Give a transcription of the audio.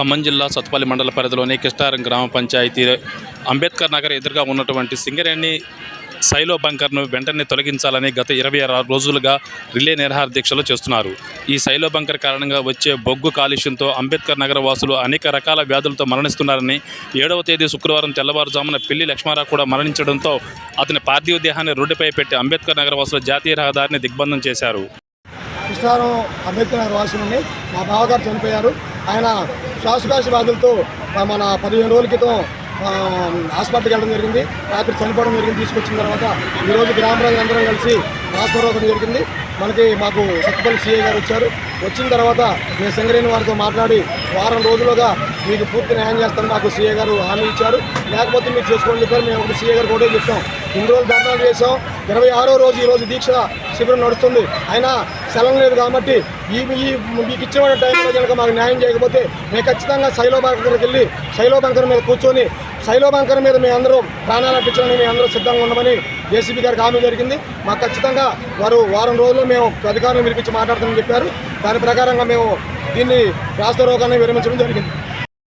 ఖమ్మం జిల్లా సత్పల్లి మండల పరిధిలోని కిష్టారం గ్రామ పంచాయతీ అంబేద్కర్ నగర్ ఎదురుగా ఉన్నటువంటి సింగరేణి సైలో బంకర్ను వెంటనే తొలగించాలని గత ఇరవై ఆరు రోజులుగా రిలే నిరహార దీక్షలు చేస్తున్నారు. ఈ సైలో బంకర్ కారణంగా వచ్చే బొగ్గు కాలుష్యంతో అంబేద్కర్ నగర వాసులు అనేక రకాల వ్యాధులతో మరణిస్తున్నారని ఏడవ తేదీ శుక్రవారం తెల్లవారుజామున పిల్లి లక్ష్మారావు కూడా మరణించడంతో అతని పార్థివ దేహాన్ని రోడ్డుపై పెట్టి అంబేద్కర్ నగర వాసులు జాతీయ రహదారిని దిగ్బంధం చేశారు. కృష్ణారం అంబేద్కర్ నగర్ ఉంది మా బావగారు చనిపోయారు. ఆయన శ్వాసకాశ వ్యాధులతో మన పదిహేను రోజుల క్రితం హాస్పిటల్కి వెళ్ళడం జరిగింది. రాత్రి చనిపోవడం జరిగింది. తీసుకొచ్చిన తర్వాత ఈరోజు గ్రామ ప్రజలందరం కలిసి రాష్ట్రం జరిగింది. మనకి మాకు సత్తుపల్లి సీఏ గారు వచ్చారు. వచ్చిన తర్వాత మేము సంగరేణి వారితో మాట్లాడి వారం రోజులుగా మీకు పూర్తి న్యాయం చేస్తాను మాకు సీఏ గారు హామీ ఇచ్చారు. లేకపోతే మీరు చేసుకోండి చెప్పారు మేము ఒకటి సీఏ గారు కూడా చెప్పాం. ఇన్ని రోజులు ధర్నాలు చేసాం ఇరవై ఆరో రోజు ఈరోజు దీక్ష శిబిరం నడుస్తుంది. అయినా సెలవు లేదు కాబట్టి ఈ ఈ మీకు ఇచ్చిన టైంలో కనుక మాకు న్యాయం చేయకపోతే మేము ఖచ్చితంగా శైలో బంకర్కి వెళ్ళి శైలో బంకర్ మీద కూర్చొని శైలో బంకర్ మీద మేము అందరూ ప్రాణాలు అర్పించడానికి మేము అందరూ సిద్ధంగా ఉండమని జేసీబీ గారికి హామీ జరిగింది. మాకు ఖచ్చితంగా వారు వారం రోజులు మేము అధికారులను పిలిపించి మాట్లాడతామని చెప్పారు. దాని ప్రకారంగా మేము దీన్ని రాష్ట్ర రోగాన్ని విరమించడం జరిగింది.